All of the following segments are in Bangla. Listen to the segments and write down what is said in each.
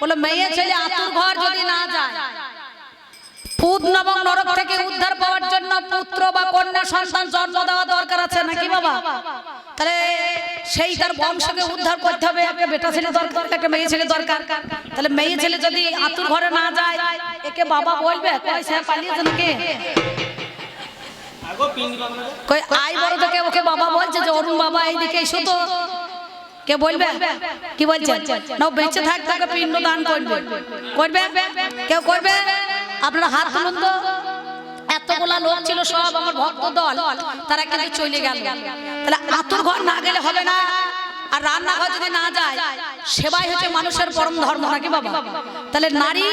বলে মেয়ে ছেলে আতুর ঘর যদি না যায়। পুত নবম নরক থেকে উদ্ধার পাওয়ার জন্য পুত্র বা কন্যা সন্তান জন্ম দেওয়া দরকার আছে নাকি বাবা? তাহলে সেই তার বংশকে উদ্ধার করতে হবে একটা বেটা ছেলে দরকার একটা মেয়ে ছেলে দরকার। তাহলে মেয়ে ছেলে যদি আতুর ঘরে না যায় একে বাবা বলবে কই সে পালিয়েছে নাকি? কই আই বড় থেকে ওকে বাবা বলছে যে অরুণ বাবা এইদিকে এসো তো। কে বলবে? কি বলছে? না বেঁচে থাকতে ওকে পিণ্ড দান করবে। করবে? কেউ করবে? আপনারা হাত তুলুন তো। এতগুলা লোক ছিল সব আমার ভক্ত দল। তারা কিন্তু চলে গেল। তাহলে আতুর ঘর না গেলে হবে না। আর রান্নাঘর যদি না যায় সেবাই হচ্ছে মানুষের পরম ধর্ম নাকি বাবা? তাহলে নারী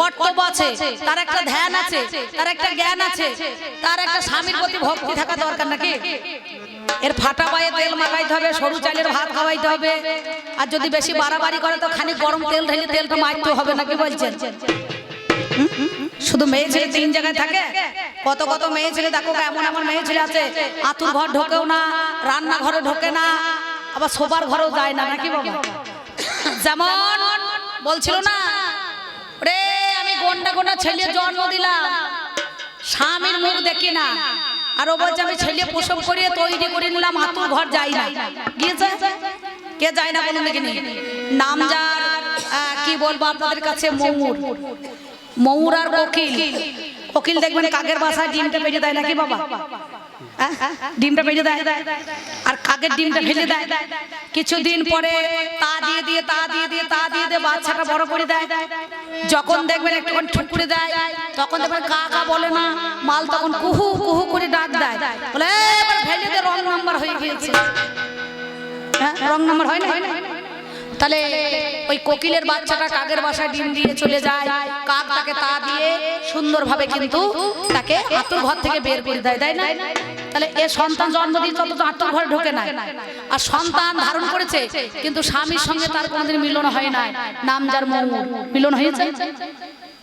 কর্তব্য আছে, তার একটা ধ্যান আছে, তার একটা জ্ঞান আছে, তার একটা স্বামীর প্রতি ভক্তি থাকা দরকার নাকি? এর ফাটা পায়ে তেল মাখাইতে হবে, সরু চালের ভাত খাওয়াইতে হবে। আর যদি বেশি বাড়াবাড়ি করে, তো খানিক গরম তেল ঢেলে তেলটা মারতে হবে নাকি বলছেন? শুধু মেয়ে ছেলে তিন জায়গায় থাকে? কত কত মেয়ে ছেলে দেখো, এমন এমন মেয়ে ছেলে আছে, আতুর ঘর ঢোকেও না রান্না ঘরে ঢোকে না, আবার সোবার ঘরেও যায় না, নাকি যেমন বলছিল না গন্ডা ছেলে জন্ম দিলাম। স্বামীর মুখ দেখি না। আর ও বলছে, আমি ছেলে প্রসব করিয়ে তৈরি করে নিলাম হাত ঘর যাই না। গিয়েছে? কে যায় না বলুন দেখিনি? নাম যার কি বলব আপনাদের কাছে? মৌর। মৌর আর কোকিল। কোকিল দেখবেন কাকের বাসায় ডিমটা পেটে দেয় নাকি বাবা? ডিমটা পেটে দেয়। আর কাকের ডিমটা ফেলে দেয়। কিছুদিন পরে তা দিয়ে দিয়ে তা দিয়ে দিয়ে তা দিয়ে দিয়ে বাচ্চাটা বড় করে দেয়। যখন দেখবেন একটুখানি ঠুকুরে দেয় তখন দেখবেন কা কা বলে না মাল তখন কুহু কুহু করে ডাক দেয়। বলে "এ, এবার ফেলে দিয়ে রং নাম্বার হয়ে গিয়েছে। হ্যাঁ রং নাম্বার হয় না তাহলে ওই কোকিলের বাচ্চাটা কাকের বাসায় ডিম দিয়ে চলে যায়। কাক তাকে তা দিয়ে সুন্দরভাবে কিন্তু তাকে আতুর ঘর থেকে বের করে দেয়, তাই না? তাহলে এ সন্তান জন্ম দিয়ে তত আতুর ঘরে ঢোকে না আর সন্তান ধারণ করেছে, কিন্তু স্বামীর সঙ্গে তার কোনোদিন মিলন হয় না নাম যার মৌ মিলন হয়েছে?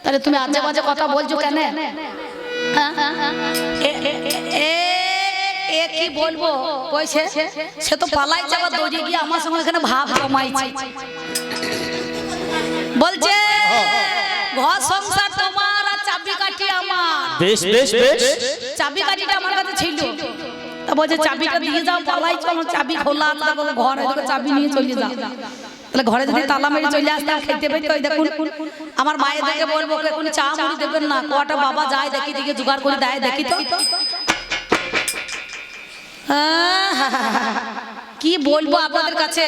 তাহলে তুমি আজে বাজে কথা বলছো কেন? হ্যাঁ? এ- কি বলব? কইছে, সে তো পালাই যাওয়া দৌড়ে গিয়ে আমার সঙ্গে এখানে ভাব জমাইছে। বলছে, ঘর সংসার তোমার চাবি কাঠি আমার। বেশ বেশ বেশ চাবি কাঠিটা আমার কাছে ছিল। তা বলছে চাবিটা দিয়ে যাও পালাই আমার চাবি খোলা ঘর চাবি নিয়ে চলে যাও। তাহলে ঘরে যদি তালা মেরে চলে আসতাম খেতে পেতে দেখুন আমার মায়ের দেখে বলব এখন চা মুড়ি দেবেন না কটা বাবা যায় দেখি দেখি জোগাড় করে দেয় দেখি তো। কি বলব আপনাদের কাছে?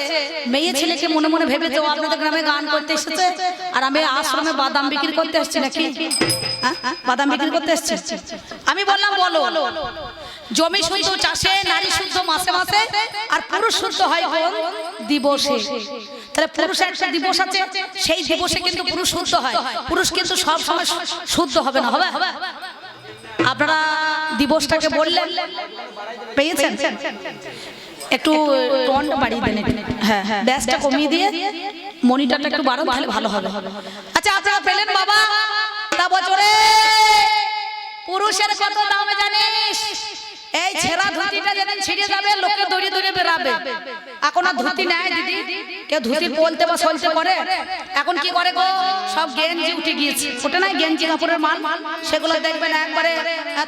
মেয়ে ছেলেকে মনে মনে ভেবেছে আপনাদের গ্রামে গান করতে এসেছে আর আমি আশ্রমে বাদাম বিক্রি করতে আসছি নাকি? বাদাম বিক্রি করতে আসছি আমি বললাম বলো। জমি শুদ্ধ চাষে নারী শুদ্ধ মাসে মাসে আর পুরুষ শুদ্ধ হয় কোন দিবসে? তাহলে পুরুষের একটা দিবস আছে সেই দিবসে কিন্তু পুরুষ শুদ্ধ হয়। পুরুষ কিন্তু সব সময় শুদ্ধ হবে না হবে আপনারা দিবসটাকে বললেন? পেয়েছেন? একটু টোনটা বাড়িয়ে দেন হ্যাঁ হ্যাঁ ব্যাসটা কমিয়ে দিয়ে মনিটরটা একটু বাড়ান তাহলে ভালো হবে। আচ্ছা আপনারা পেলেন বাবা? তা বছরে পুরুষের কত দাম জানিস? এই ছেঁড়া ধুতিটা যেদিন ছিঁড়ে যাবে, লোকে দড়ি দড়ি বেরাবে এখন আর ধুতি নেয় দিদি। কেউ ধুতি বলতে বা সলতে করে এখন কি করে গো? সব গেঞ্জি উঠে গিয়েছে। ওটা নাই গেঞ্জি, কাপড়ের মাল। সেগুলো দেখবেন একবারে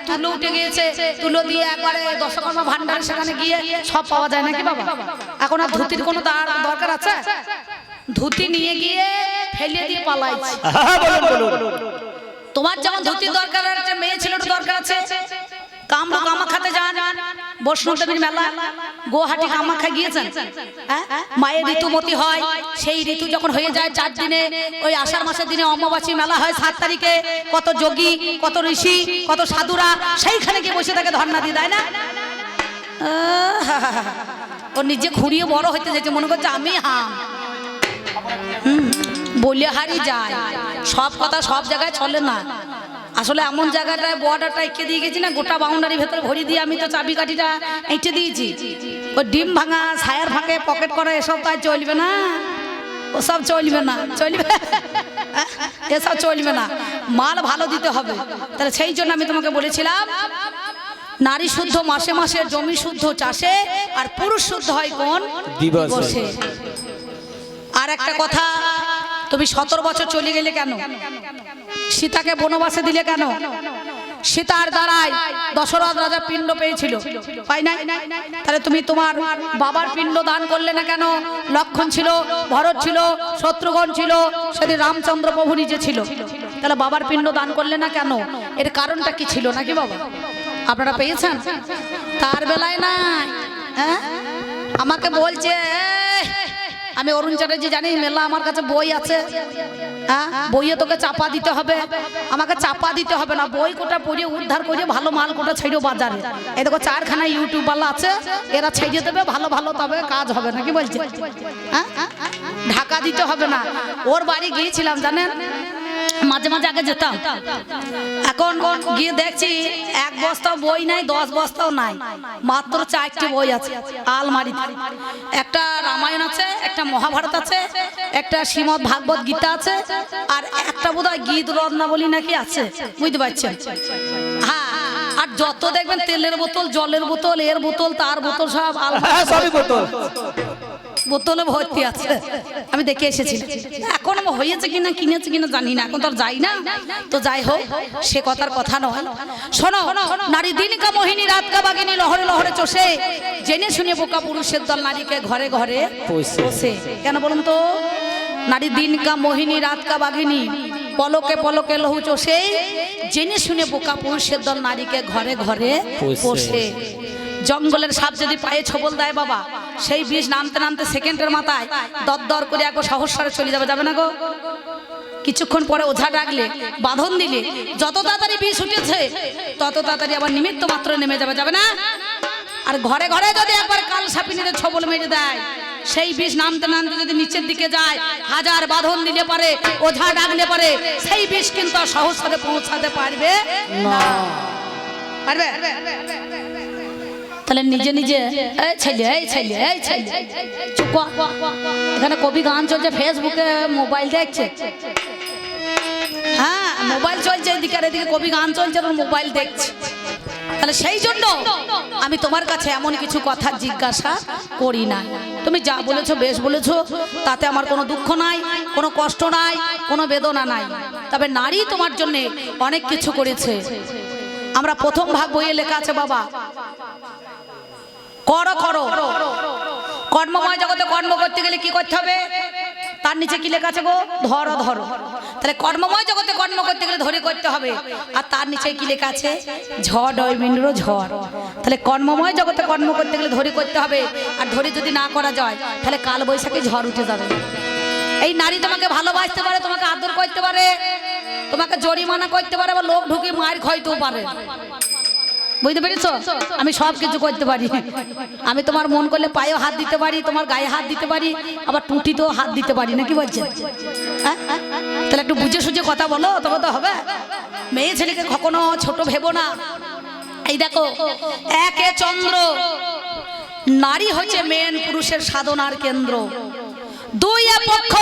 তুলো উঠে গিয়েছে। তুলো দিয়ে একবারে দশকর্মা ভান্ডার সেখানে গিয়ে সব পাওয়া যায় নাকি বাবা? এখন আর ধুতির কোনো তার দরকার আছে? ধুতি নিয়ে গিয়ে ফেলে দিয়ে পালাইছে। তোমার যেমন ধুতির দরকার আছে মেয়ে ছেলের দরকার আছে, কামরূপ কামাখাতে যান, বৈষ্ণবদেবীর মেলা, গুয়াহাটি কামাখ্যা গিয়েছেন হ্যাঁ? মায়ের ঋতুমতি হয়, সেই ঋতু যখন হয়ে যায় চার দিনে, ওই আষাঢ় মাসের দিনে অমাবাসী মেলা হয় সাত তারিখে, কত যোগী, কত ঋষি, কত সাধুরা, সেইখানে গিয়ে বসে থাকে ধর্ণা দিয়ে দেয় না? ও নিজে খুঁড়িয়ে বড় হইতে যেতে মনে করছে আমি হাম। বলে হারি যায়। সব কথা সব জায়গায় চলে না। আসলে এমন জায়গাটায় বর্ডারটা এঁকে দিয়ে গেছি না গোটা বাউন্ডারি ভেতরে ভরি দিয়ে আমি তো চাবি কাঠিটা এঁটে দিয়েছি। ওই ডিম ভাঙা ছায়ার ফাঁকে পকেট করা এসব কাজ চলবে না। ওসব চলবে না। চলবে এসব চলবে না। মাল ভালো দিতে হবে। তাহলে সেই জন্য আমি তোমাকে বলেছিলাম নারী শুদ্ধ মাসে মাসে জমি শুদ্ধ চাষে আর পুরুষ শুদ্ধ হয় কোন। দিবসে। আর একটা কথা তুমি সতেরো বছর চলে গেলে কেন? সীতাকে বনবাসে দিলে কেন? সীতার দ্বারাই দশরথ রাজা পিণ্ড পেয়েছিল। তাহলে তুমি তোমার বাবার পিণ্ড দান করলে না কেন? লক্ষণ ছিল ভরত ছিল শত্রুঘ্ন ছিল সেদিন রামচন্দ্র প্রভু নিজে ছিল। তাহলে বাবার পিণ্ড দান করলে না কেন? এর কারণটা কি ছিল নাকি বাবা? আপনারা পেয়েছেন? তার বেলায় নাই। হ্যাঁ? আমাকে বলছে "এই, আমি অরুণ চ্যাটার্জি জানি, মেলা আমার কাছে বই আছে। হ্যাঁ? বইয়ে তোকে চাপা দিতে হবে। আমাকে চাপা দিতে হবে না। বই কোটা পড়িয়ে উদ্ধার করে ভালো মাল কোটা ছেড়ে বাজারে। এই দেখো, চারখানা ইউটিউবওয়ালা আছে। এরা ছেড়ে দেবে, ভালো ভালো, তবে কাজ হবে নাকি বলছে? হ্যাঁ? ঢাকা দিতে হবে না। ওর বাড়ি গিয়েছিলাম, জানেন? মাঝে মাঝে আগে যেতাম। এখন গিয়ে দেখছি এক বস্তা বই নাই দশ বস্তাও নাই। মাত্র চারটি বই আছে আলমারি একটা রামায়ণ আছে একটা মহাভারত আছে একটা শ্রীমদ ভাগবত গীতা আছে আর একটা বোধ হয় গীত রত্নাবলী নাকি আছে বুঝতে পারছেন? হ্যাঁ আর যত দেখবেন তেলের বোতল জলের বোতল এর বোতল তার বোতল সব আলমারি হ্যাঁ সবই বোতল। বোতলে ভর্তি আছে। আমি দেখে এসেছি। এখন হয়েছে কিনা কিনেছে কিনা জানি না। এখন তো যাই না। তো যাই হোক সে কথার কথা নয়। শোনো নারী দিন কা মোহিনী রাত কা বাগিনী লহরে লহরে চষে। জেনে শুনে বোকা পুরুষের দল নারীকে ঘরে ঘরে। পোষে কেন বলুন তো? নারী দিন কা মোহিনী রাত কা বাগিনী পলকে পলকে লহু চষে। জেনে শুনে বোকা পুরুষের দল নারীকে ঘরে ঘরে। পোষে জঙ্গলের সাপ যদি পায়ে ছবল দেয় বাবা সেই বিষ নামতে নামতে সেকেন্ডের মাথায় দর দর করে একবার সহস্রে চলে যাবে যাবে না গো? কিছুক্ষণ পরে ওঝা ডাকলে, বাঁধন দিলে, যত তাড়াতাড়ি বিষ উঠেছে, তত তাড়াতাড়ি আবার নিমিত্ত মাত্র নেমে যাবে যাবে না? আর ঘরে ঘরে যদি একবার কাল সাপিনীদের ছবল মেরে দেয়, সেই বিষ নামতে নামতে যদি নিচের দিকে যায়, হাজার বাঁধন দিলে পারে, ওঝা ডাকলে পারে, সেই বিষ কিন্তু সহস্রে পৌঁছাতে পারবে না। পারবে? তাহলে নিজে নিজে এই ছেলে এই ছেলে এই ছেলে। চুপ এখানে কবি গান চলছে ফেসবুকে মোবাইল দেখছে। হ্যাঁ মোবাইল চলছে এদিকে আর এদিকে কবি গান চলছে আর মোবাইল দেখছে। তাহলে সেই জন্য আমি তোমার কাছে এমন কিছু কথা জিজ্ঞাসা করি না। তুমি যা বলেছ বেশ বলেছ তাতে আমার কোনো দুঃখ নাই কোনো কষ্ট নাই কোনো বেদনা নাই। তবে নারী তোমার জন্য অনেক কিছু করেছে। আমরা প্রথম ভাগ বইয়ে লেখা আছে বাবা। করো করো। কর্মময় জগতে কর্ম করতে গেলে কি করতে হবে? তার নিচে কি লেখা আছে গো? ধরো ধরো। তাহলে কর্মময় জগতে কর্ম করতে গেলে ধরে করতে হবে। আর তার নিচে কি লেখা আছে? ঝড় ঐমিন্দ্র ঝড়। তাহলে কর্মময় জগতে কর্ম করতে গেলে ধরে করতে হবে। আর ধরে যদি না করা যায়, তাহলে কাল বৈশাখী ঝড় উঠে যাবে। এই নারী তোমাকে ভালোবাসতে পারে, তোমাকে আদর করতে পারে, তোমাকে জরিমানা করতে পারে বা লোক ঢুকে মায়ের খাইতেও পারে। বুঝতে পেরেছ? আমি সব কিছু করতে পারি। আমি তোমার মন করলে পায়েও হাত দিতে পারি, তোমার গায়ে হাত দিতে পারি, আবার টুটিতেও হাত দিতে পারি, নাকি বলছেন হ্যাঁ? তাহলে একটু বুঝে সুঝে কথা বলো, তবে তো হবে। মেয়ে ছেলেকে কখনো ছোট ভেবো না। এই দেখো, একে চন্দ্র, নারী হচ্ছে মেন পুরুষের সাধনার কেন্দ্র। দুই পক্ষ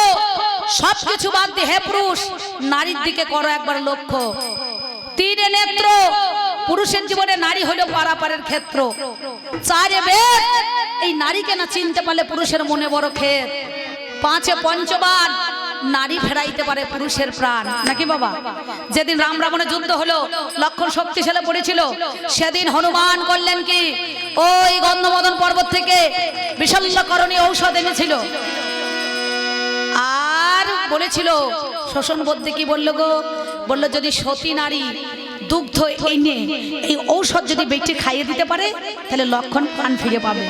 সব কিছু বাদ দিয়ে হে পুরুষ, নারীর দিকে করো একবার লক্ষ্য। তিনে নেত্র পুরুষের জীবনে নারী হলো পারাপারের ক্ষেত্র। চারে বেদ, এই নারীকে না চিনতে পারলে পুরুষের মনে বড় ক্ষেত পাঁচে পঞ্চবার নারী ফেরাইতে পারে পুরুষের প্রাণ। নাকি বাবা? যেদিন রাম রাবণের যুদ্ধ হলো, লক্ষণ শক্তিশালী পড়েছিল, সেদিন হনুমান করলেন কি? ওই গন্ধমদন পর্বত থেকে বিশল্যকরণী ঔষধ এনেছিল। আর বলেছিল, শোষণ বলতে কি বলল গো? বলল, যদি সতী নারী দুগ্ধ এনে এই ঔষধ যদি বেটে খাইয়ে দিতে পারে, তাহলে লক্ষণ প্রাণ ফিরে পাবে।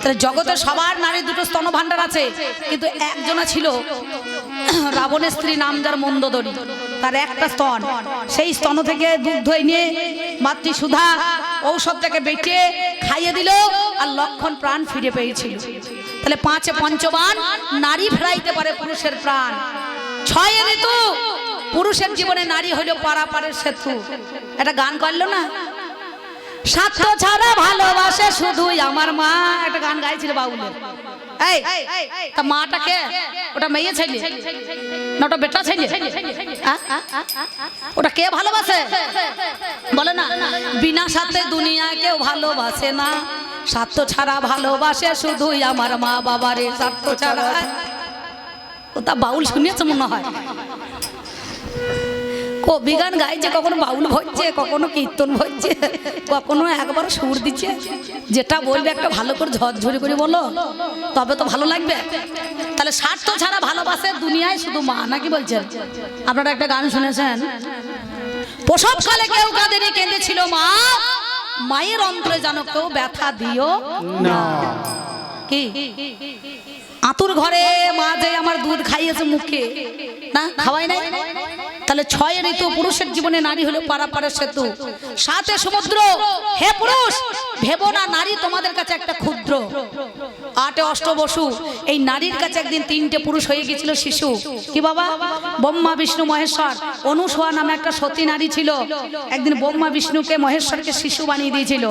তাহলে জগতে সবার নারী দুটো স্তন ভাণ্ডার আছে, কিন্তু একজনা ছিল রাবণের স্ত্রী নাম যার মন্দদরি। তার একটা স্তন, সেই স্তন থেকে দুগ্ধ এনে মাতৃ সুধা ঔষধটাকে বেটে খাইয়ে দিল আর লক্ষণ প্রাণ ফিরে পেয়েছিল। তাহলে পাঁচে পঞ্চবান নারী ফেরাইতে পারে পুরুষের প্রাণ। ছয় ঋতু পুরুষের জীবনে নারী হইল পারাপারের সেতু। একটা গান করল না? স্বার্থ ছাড়া ভালোবাসে শুধুই আমার মা। একটা গান গাইছিল বাউলের তা মাটাকে ওটা মেয়ে বেটা ওটা কে ভালোবাসে? বলে না, বিনা সাথে দুনিয়া কেউ ভালোবাসে না। স্বার্থ ছাড়া ভালোবাসে শুধুই আমার মা বাবারে। স্বার্থ ছাড়া। ও তা বাউল শুনিয়েছে মনে হয়? কবি গান গাইছে, কখনো বাউল ভজছে কখনো কীর্তন ভজছে কখনো একবার সুর দিচ্ছে। যেটা বলবে একটা ভালো করে ঝরঝরি করে বলো, তবে তো ভালো লাগবে। তাহলে স্বার্থ ছাড়া ভালোবাসে দুনিয়ায় শুধু মা নাকি বলছেন? আপনারা একটা গান শুনেছেন? প্রসব প্রসবকালে কেউ কাঁদেনি কেঁদেছিল মা, মায়ের অন্তরে যেন কেউ ব্যথা দিও না। কি? আতুর ঘরে মা যে আমার দুধ খাইয়েছে মুখে, না খাওয়াই নাই? তাহলে ছয় ঋতু পুরুষের জীবনে নারী হলো পারাপারের সেতু। সাথে সমুদ্র। হে পুরুষ, ভেবো না, নারী তোমাদের কাছে একটা ক্ষুদ্র। আটে অষ্ট বসু এই নারীর কাছে একদিন তিনটে পুরুষ হয়ে গেছিল শিশু। কি বাবা? ব্রহ্মা, বিষ্ণু, মহেশ্বর। অনুসোয়া নামে একটা সতী নারী ছিল। একদিন ব্রহ্মা, বিষ্ণুকে, মহেশ্বরকে শিশু বানিয়ে দিয়েছিল।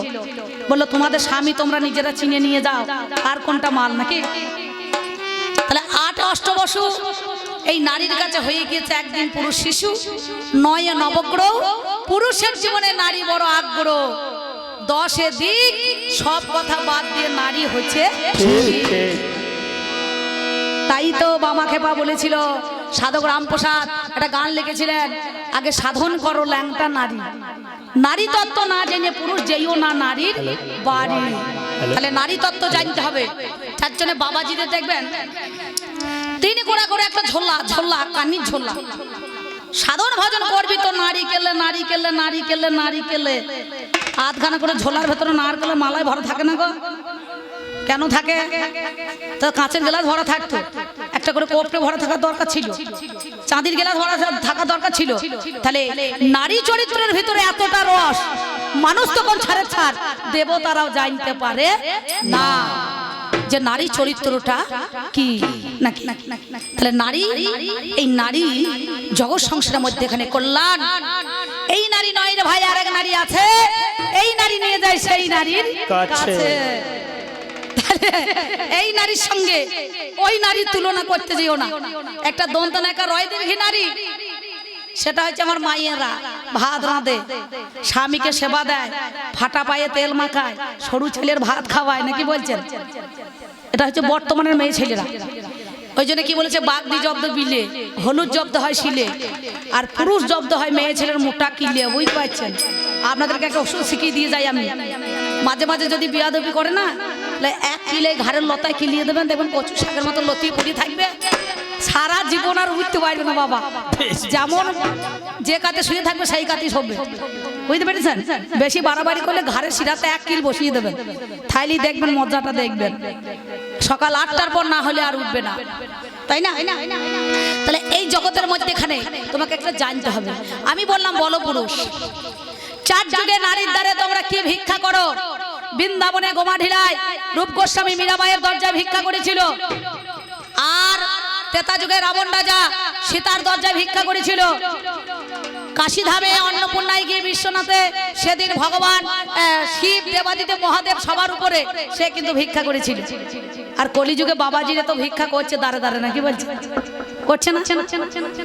বলল, তোমাদের স্বামী তোমরা নিজেরা চিনে নিয়ে যাও। আর কোনটা মাল নাকি? তাহলে আট অষ্ট অষ্টবসু এই নারীর কাছে হয়ে গিয়েছে একদিন পুরুষ শিশু নয় নবগ্রহ। পুরুষের জীবনে নারী বড় আগ্রহ। দশে দিক সব কথা বাদ দিয়ে নারী হচ্ছে তাই তো বামা খেপা বলেছিল সাধক রামপ্রসাদ একটা গান লিখেছিলেন আগে সাধন করো ল্যাংটা নারী। নারী তত্ত্ব না জেনে পুরুষ যেইও না নারীর বাড়ি। তাহলে নারী তত্ত্ব জানতে হবে। তার জন্য বাবাজিদের দেখবেন তিনি করে করে একটা ঝোলা ঝোলা কানির ঝোলা। সাধন ভজন করবি তো নারী কেলে নারী কেলে নারী কেলে নারী কেলে আধখানা করে ঝোলার ভেতরে নারকেলে মালায় ভরা থাকে না গো? কেন থাকে? তো কাঁচের গ্লাস ভরা থাকতো। একটা করে কোপটে ভরা থাকার দরকার ছিল। চাঁদির গ্লাস ভরা থাকা দরকার ছিল। তাহলে নারী চরিত্রের ভিতরে এতটা রস, মানুষ তখন ছাড়ে ছাড়, দেবতারাও জানতে পারে না। যে নারী চরিত্রটা কি? নাকি তাহলে নারী এই নারী জগৎ সংসারের মধ্যে এখানে কল্যাণ। এই নারী নয় রে ভাই আরেক নারী আছে। এই নারী নিয়ে যায় সেই নারীর কাছে। এই নারীর সঙ্গে ওই নারীর তুলনা করতে যেও না। একটা দন্তনায়িকা রয় দীর্ঘী নারী। সেটা হচ্ছে আমার মাইয়েরা। ভাত রাঁধে। স্বামীকে সেবা দেয়। ফাটা পায়ে তেল মাখায়। সরু ছেলের ভাত খাওয়ায়, নাকি বলছেন? এটা হচ্ছে বর্তমানের মেয়ে ছেলেরা। ওই জন্য কি বলেছে? বাগদি জব্দ বিলে, হলুদ জব্দ হয় শিলে, আর পুরুষ জব্দ হয় মেয়ে ছেলের মোটা কিলে, বুঝতে পারছেন? আপনাদেরকে একটা ওষুধ শিখিয়ে দিয়ে যাই আমি। মাঝে মাঝে যদি বিয়াদবি করে না এক কিলে ঘাড়ের লতায় কিলিয়ে দেবেন, দেখবেন কচু শাকের মতো লতিয়ে পড়ে থাকবে। সারা জীবন আর উঠতে পারবে না বাবা। যেমন যে কাতে শুয়ে থাকবে সেই কাতেই শোবে। বুঝতে পেরেছেন? বেশি বাড়াবাড়ি করলে ঘাড়ের শিরাতে এক কিল বসিয়ে দেবেন থাইলি দেখবেন মজাটা দেখবেন। সকাল আটটার পর না হলে আর উঠবে না। তাই না? তাহলে এই জগতের মধ্যে এখানে তোমাকে একটা জানতে হবে। আমি বললাম বলো পুরুষ চার যুগে নারীর দ্বারে তোমরা কি ভিক্ষা করো? বৃন্দাবনে গোমা ঢিলায় রূপ গোস্বামী মীরাবাইয়ের দরজায় ভিক্ষা করেছিল। আর তেতা যুগে রাবণ রাজা সীতার দরজায় ভিক্ষা করেছিল। কাশীধামে অন্নপূর্ণায় গিয়ে বিশ্বনাথে সেদিন ভগবান শিব দেবাদিতে মহাদেব সবার উপরে সে কিন্তু ভিক্ষা করেছিল। আর কলিযুগে বাবাজিরে তো ভিক্ষা করছে দাঁড়ে দাঁড়ে নাকি বলছে? করছে না?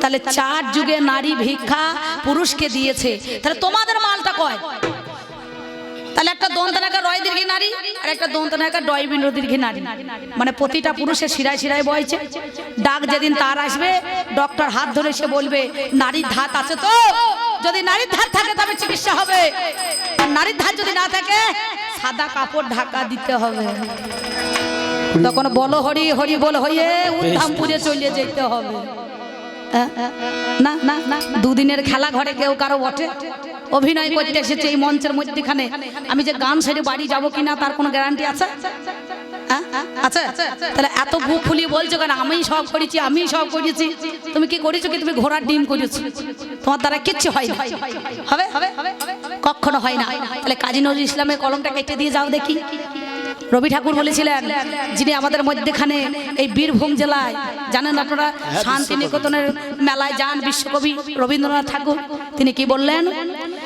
তাহলে চার যুগে নারী ভিক্ষা পুরুষকে দিয়েছে। তাহলে তোমাদের মালটা কয়? তাহলে একটা দন্তনাকা রয় দীর্ঘী নারী আর একটা দন্তনাকা ডয় বিন্দ্র দীর্ঘী নারী। মানে প্রতিটা পুরুষের শিরায় শিরায় বয়ছে ডাক যেদিন তার আসবে ডক্টর হাত ধরে সে বলবে, নারীর ধাত আছে তো? যদি নারীর ধাত থাকে তবে চিকিৎসা হবে। আর নারীর ধাত যদি না থাকে, সাদা কাপড় ঢাকা দিতে হবে। তখন বলো হরি হরি বল হয়ে উত্থাম পুজো চলে যেতে হবে। না না না। দুদিনের খেলা ঘরে কেউ কারও বটে। অভিনয় করতে এসেছে এই মঞ্চের মধ্যেখানে। আমি যে গান সেরে বাড়ি যাব কিনা তার কোনো গ্যারান্টি আছে? হ্যাঁ? আছে? তাহলে এত বুক ফুলিয়ে বলছো কেন? আমি সব করেছি আমি সব করেছি। তুমি কি করেছ কি? তুমি ঘোড়ার ডিম করেছ। তোমার দ্বারা কিচ্ছু হয় না। হবে? হবে কখনো হয় না। তাহলে কাজী নজরুল ইসলামের কলমটা কেটে দিয়ে যাও দেখি। রবি ঠাকুর বলেছিলেন যিনি আমাদের মধ্যেখানে এই বীরভূম জেলায় জানেন আপনারা? শান্তিনিকেতনের মেলায় যান বিশ্বকবি রবীন্দ্রনাথ ঠাকুর। তিনি কি বললেন?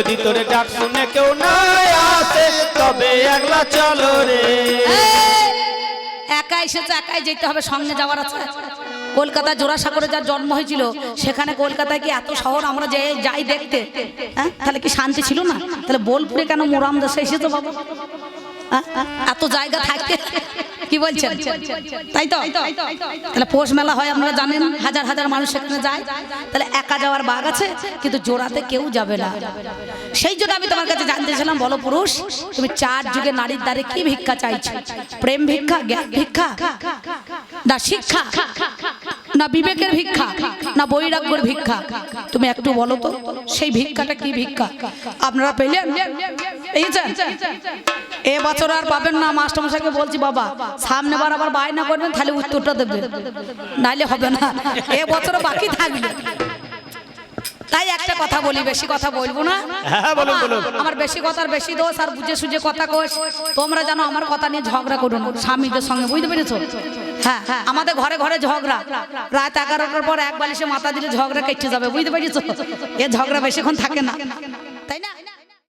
যদি তোর ডাক শুনে কেউ নাই আসে। তবে একলা চলো রে। একা এসেছে, একাই যেতে হবে সঙ্গে যাওয়ার আছে। কলকাতা জোড়াসাগরে যার জন্ম হয়েছিল, সেখানে কলকাতায় কি এত শহর আমরা যাই দেখতে? হ্যাঁ? তাহলে কি শান্তি ছিল না? তাহলে বোলপুরে কেন মোরাম দেশে এসেছে বাবা? এত জায়গা থাকতে কি বলছেন? তাই তো? তাহলে পৌষ মেলা হয়, আপনারা জানেন, হাজার হাজার মানুষ সেখানে যায়। তাহলে একা যাওয়ার বাঘ আছে, কিন্তু জোড়াতে কেউ যাবে না। সেই জন্য আমি তোমার কাছে জানতে ছিলাম বলো পুরুষ, তুমি চার যুগে নারীর দ্বারে কি ভিক্ষা চাইছো? প্রেম ভিক্ষা, জ্ঞান ভিক্ষা, না শিক্ষা, না বিবেকের ভিক্ষা, না বৈরাগ্যের ভিক্ষা? তুমি একটু বলো তো, সেই ভিক্ষাটা কি ভিক্ষা? আপনারা পেলেন? পেয়েছেন? এ বছর আর পাবেন না মাস্টারমশাইকে বলছি বাবা সামনে বার আবার বায়না করবেন তাহলে উত্তরটা দেবে। নাইলে হবে না এ বছর বাকি থাকবে। তাই একটা কথা বলি বেশি কথা বলব না। হ্যাঁ বলুন আমার বেশি কথার বেশি দোষ আর বুঝে সুঝে কথা কোষ তোমরা জানো আমার কথা নিয়ে ঝগড়া করো না স্বামীদের সঙ্গে বুঝতে পেরেছ? হ্যাঁ হ্যাঁ আমাদের ঘরে ঘরে ঝগড়া। রাত এগারোটার পর এক বালিশে মাথা দিলে ঝগড়া কেটে যাবে বুঝতে পেরেছ? এ ঝগড়া বেশিক্ষণ থাকে না। তাই না?